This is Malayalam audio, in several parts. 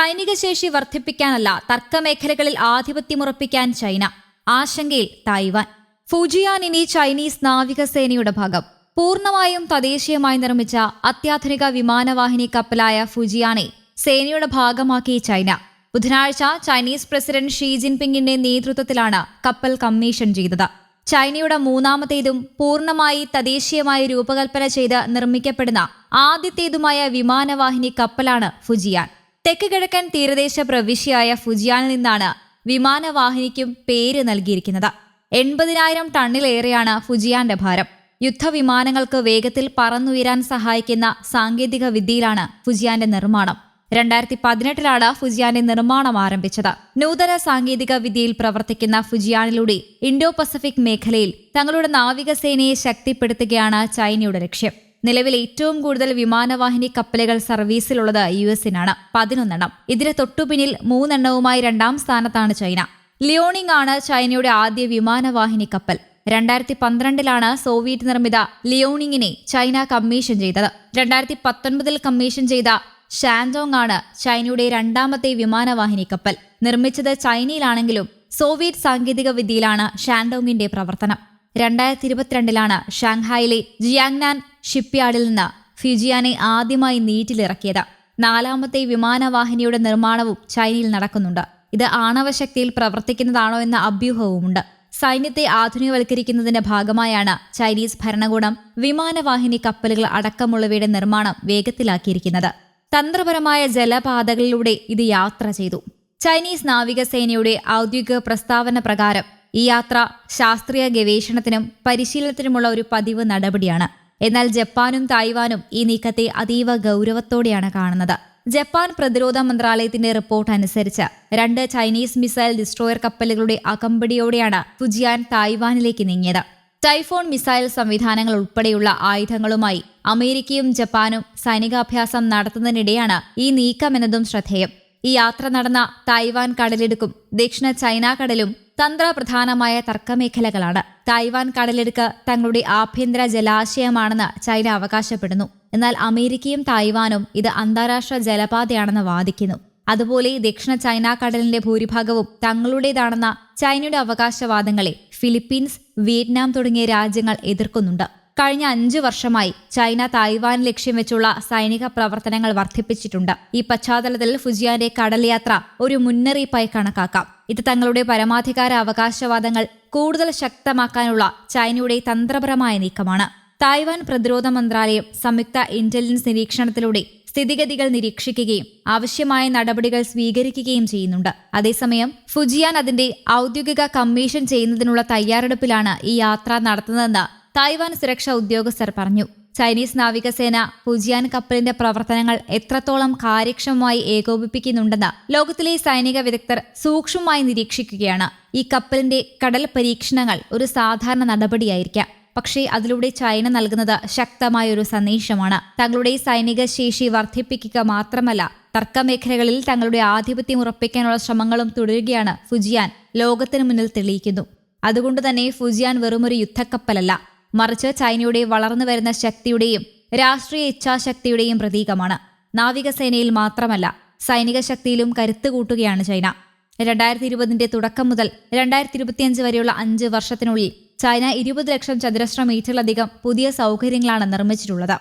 സൈനിക ശേഷി വർദ്ധിപ്പിക്കാനല്ല തർക്കമേഖലകളിൽ ആധിപത്യമുറപ്പിക്കാൻ ചൈന. ആശങ്കയിൽ തായ്വാൻ. ഫുജിയാൻ ഇനി ചൈനീസ് നാവികസേനയുടെ ഭാഗം. പൂർണമായും തദ്ദേശീയമായി നിർമ്മിച്ച അത്യാധുനിക വിമാനവാഹിനി കപ്പലായ ഫുജിയാനെ സേനയുടെ ഭാഗമാക്കി ചൈന. ബുധനാഴ്ച ചൈനീസ് പ്രസിഡന്റ് ഷീ ജിൻപിങ്ങിന്റെ നേതൃത്വത്തിലാണ് കപ്പൽ കമ്മീഷൻ ചെയ്തത്. ചൈനയുടെ മൂന്നാമത്തേതും പൂർണമായി തദ്ദേശീയമായി രൂപകൽപ്പന ചെയ്ത് നിർമ്മിക്കപ്പെടുന്ന ആദ്യത്തേതുമായ വിമാനവാഹിനി കപ്പലാണ് ഫുജിയാൻ. തെക്ക് കിഴക്കൻ തീരദേശ പ്രവിശ്യയായ ഫുജിയാനിൽ നിന്നാണ് വിമാനവാഹിനിക്കും പേര് നൽകിയിരിക്കുന്നത്. എൺപതിനായിരം ടണ്ണിലേറെയാണ് ഫുജിയാന്റെ ഭാരം. യുദ്ധവിമാനങ്ങൾക്ക് വേഗത്തിൽ പറന്നുയരാൻ സഹായിക്കുന്ന സാങ്കേതിക വിദ്യയിലാണ് ഫുജിയാന്റെ നിർമ്മാണം. രണ്ടായിരത്തി പതിനെട്ടിലാണ് ഫുജിയാന്റെ നിർമ്മാണം ആരംഭിച്ചത്. നൂതന സാങ്കേതിക വിദ്യയിൽ പ്രവർത്തിക്കുന്ന ഫുജിയാനിലൂടെ ഇൻഡോ പസഫിക് മേഖലയിൽ തങ്ങളുടെ നാവികസേനയെ ശക്തിപ്പെടുത്തുകയാണ് ചൈനയുടെ ലക്ഷ്യം. നിലവിൽ ഏറ്റവും കൂടുതൽ വിമാനവാഹിനി കപ്പലുകൾ സർവീസിലുള്ളത് യു എസിനാണ് പതിനൊന്നെണ്ണം. ഇതിന് തൊട്ടുപിന്നിൽ മൂന്നെണ്ണവുമായി രണ്ടാം സ്ഥാനത്താണ് ചൈന. ലിയോണിംഗ് ആണ് ചൈനയുടെ ആദ്യ വിമാനവാഹിനി കപ്പൽ. രണ്ടായിരത്തി പന്ത്രണ്ടിലാണ് സോവിയറ്റ് നിർമ്മിത ലിയോണിങ്ങിനെ ചൈന കമ്മീഷൻ ചെയ്തത്. രണ്ടായിരത്തി പത്തൊൻപതിൽ കമ്മീഷൻ ചെയ്ത ഷാൻഡോങ് ആണ് ചൈനയുടെ രണ്ടാമത്തെ വിമാനവാഹിനി കപ്പൽ. നിർമ്മിച്ചത് ചൈനയിലാണെങ്കിലും സോവിയറ്റ് സാങ്കേതിക വിദ്യയിലാണ് ഷാൻഡോങ്ങിന്റെ പ്രവർത്തനം. രണ്ടായിരത്തി ഇരുപത്തിരണ്ടിലാണ് ഷാങ്ഹായിലെ ജിയാങ്നാൻ ഷിപ്പ്യാർഡിൽ നിന്ന് ഫിജിയാനെ ആദ്യമായി നീറ്റിലിറക്കിയത്. നാലാമത്തെ വിമാനവാഹിനിയുടെ നിർമ്മാണവും ചൈനയിൽ നടക്കുന്നുണ്ട്. ഇത് ആണവശക്തിയിൽ പ്രവർത്തിക്കുന്നതാണോ എന്ന അഭ്യൂഹവുമുണ്ട്. സൈന്യത്തെ ആധുനികവൽക്കരിക്കുന്നതിന്റെ ഭാഗമായാണ് ചൈനീസ് ഭരണകൂടം വിമാനവാഹിനി കപ്പലുകൾ അടക്കമുള്ളവയുടെ നിർമ്മാണം വേഗത്തിലാക്കിയിരിക്കുന്നത്. തന്ത്രപരമായ ജലപാതകളിലൂടെ ഇത് യാത്ര ചെയ്തു. ചൈനീസ് നാവികസേനയുടെ ഔദ്യോഗിക പ്രസ്താവന പ്രകാരം ഈ യാത്ര ശാസ്ത്രീയ ഗവേഷണത്തിനും പരിശീലനത്തിനുമുള്ള ഒരു പതിവ് നടപടിയാണ്. എന്നാൽ ജപ്പാനും തായ്വാനും ഈ നീക്കത്തെ അതീവ ഗൗരവത്തോടെയാണ് കാണുന്നത്. ജപ്പാൻ പ്രതിരോധ മന്ത്രാലയത്തിന്റെ റിപ്പോർട്ട് അനുസരിച്ച് രണ്ട് ചൈനീസ് മിസൈൽ ഡിസ്ട്രോയർ കപ്പലുകളുടെ അകമ്പടിയോടെയാണ് ഫുജിയാൻ തായ്വാനിലേക്ക് നീങ്ങിയത്. ടൈഫോൺ മിസൈൽ സംവിധാനങ്ങൾ ഉൾപ്പെടെയുള്ള ആയുധങ്ങളുമായി അമേരിക്കയും ജപ്പാനും സൈനികാഭ്യാസം നടത്തുന്നതിനിടെയാണ് ഈ നീക്കമെന്നതും ശ്രദ്ധേയം. ഈ യാത്ര നടന്ന തായ്വാൻ കടലിടുക്കും. ദക്ഷിണ ചൈന കടലും തന്ത്രപ്രധാനമായ തർക്കമേഖലകളാണ്. തായ്വാൻ കടലിടുക്ക് തങ്ങളുടെ ആഭ്യന്തര ജലാശയമാണെന്ന് ചൈന അവകാശപ്പെടുന്നു. എന്നാൽ അമേരിക്കയും തായ്വാനും ഇത് അന്താരാഷ്ട്ര ജലപാതയാണെന്ന് വാദിക്കുന്നു. അതുപോലെ ദക്ഷിണ ചൈന കടലിന്റെ ഭൂരിഭാഗവും തങ്ങളുടേതാണെന്ന ചൈനയുടെ അവകാശവാദങ്ങളെ ഫിലിപ്പീൻസ് വിയറ്റ്നാം തുടങ്ങിയ രാജ്യങ്ങൾ എതിർക്കുന്നുണ്ട്. കഴിഞ്ഞ അഞ്ച് വർഷമായി ചൈന തായ്വാൻ ലക്ഷ്യം വെച്ചുള്ള സൈനിക പ്രവർത്തനങ്ങൾ വർദ്ധിപ്പിച്ചിട്ടുണ്ട്. ഈ പശ്ചാത്തലത്തിൽ ഫുജിയാന്റെ കടൽ യാത്ര ഒരു മുന്നറിയിപ്പായി കണക്കാക്കാം. ഇത് തങ്ങളുടെ പരമാധികാര അവകാശവാദങ്ങൾ കൂടുതൽ ശക്തമാക്കാനുള്ള ചൈനയുടെ തന്ത്രപരമായ നീക്കമാണ്. തായ്വാൻ പ്രതിരോധ മന്ത്രാലയം സംയുക്ത ഇന്റലിജൻസ് നിരീക്ഷണത്തിലൂടെ സ്ഥിതിഗതികൾ നിരീക്ഷിക്കുകയും ആവശ്യമായ നടപടികൾ സ്വീകരിക്കുകയും ചെയ്യുന്നുണ്ട്. അതേസമയം ഫുജിയാൻ അതിന്റെ ഔദ്യോഗിക കമ്മീഷൻ ചെയ്യുന്നതിനുള്ള തയ്യാറെടുപ്പിലാണ് ഈ യാത്ര നടത്തുന്നതെന്ന് തായ്വാൻ സുരക്ഷാ ഉദ്യോഗസ്ഥർ പറഞ്ഞു. ചൈനീസ് നാവികസേന ഫുജിയാൻ കപ്പലിന്റെ പ്രവർത്തനങ്ങൾ എത്രത്തോളം കാര്യക്ഷമമായി ഏകോപിപ്പിക്കുന്നുണ്ടെന്ന് ലോകത്തിലെ സൈനിക വിദഗ്ധർ സൂക്ഷ്മമായി നിരീക്ഷിക്കുകയാണ്. ഈ കപ്പലിന്റെ കടൽ പരീക്ഷണങ്ങൾ ഒരു സാധാരണ നടപടിയായിരിക്കാം. പക്ഷേ അതിലൂടെ ചൈന നൽകുന്നത് ശക്തമായ ഒരു സന്ദേശമാണ്. തങ്ങളുടെ സൈനിക ശേഷി വർദ്ധിപ്പിക്കുക മാത്രമല്ല തർക്കമേഖലകളിൽ തങ്ങളുടെ ആധിപത്യം ഉറപ്പിക്കാനുള്ള ശ്രമങ്ങളും തുടരുകയാണ് ഫുജിയാൻ ലോകത്തിനു മുന്നിൽ തെളിയിക്കുന്നു. അതുകൊണ്ട് തന്നെ ഫുജിയാൻ വെറുമൊരു യുദ്ധക്കപ്പലല്ല മറിച്ച് ചൈനയുടെ വളർന്നു വരുന്ന ശക്തിയുടെയും രാഷ്ട്രീയ ഇച്ഛാശക്തിയുടെയും പ്രതീകമാണ്. നാവികസേനയിൽ മാത്രമല്ല സൈനിക ശക്തിയിലും കരുത്ത് കൂട്ടുകയാണ് ചൈന. രണ്ടായിരത്തി ഇരുപതിന്റെ തുടക്കം മുതൽ രണ്ടായിരത്തി ഇരുപത്തിയഞ്ച് വരെയുള്ള അഞ്ച് വർഷത്തിനുള്ളിൽ ചൈന ഇരുപത് ലക്ഷം ചതുരശ്ര മീറ്ററിലധികം പുതിയ സൗകര്യങ്ങളാണ് നിർമ്മിച്ചിട്ടുള്ളത്.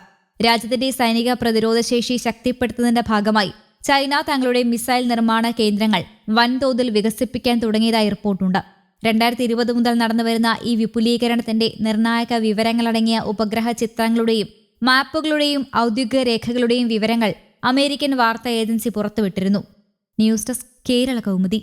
രാജ്യത്തിന്റെ സൈനിക പ്രതിരോധ ശേഷി ശക്തിപ്പെടുത്തുന്നതിന്റെ ഭാഗമായി ചൈന തങ്ങളുടെ മിസൈൽ നിർമ്മാണ കേന്ദ്രങ്ങൾ വൻതോതിൽ വികസിപ്പിക്കാൻ തുടങ്ങിയതായി റിപ്പോർട്ടുണ്ട്. രണ്ടായിരത്തി ഇരുപത് മുതൽ നടന്നുവരുന്ന ഈ വിപുലീകരണത്തിന്റെ നിർണായക വിവരങ്ങളടങ്ങിയ ഉപഗ്രഹ ചിത്രങ്ങളുടെയും മാപ്പുകളുടെയും ഔദ്യോഗിക രേഖകളുടെയും വിവരങ്ങൾ അമേരിക്കൻ വാർത്താ agency പുറത്തുവിട്ടിരുന്നു. News desk Kerala Kaumudi.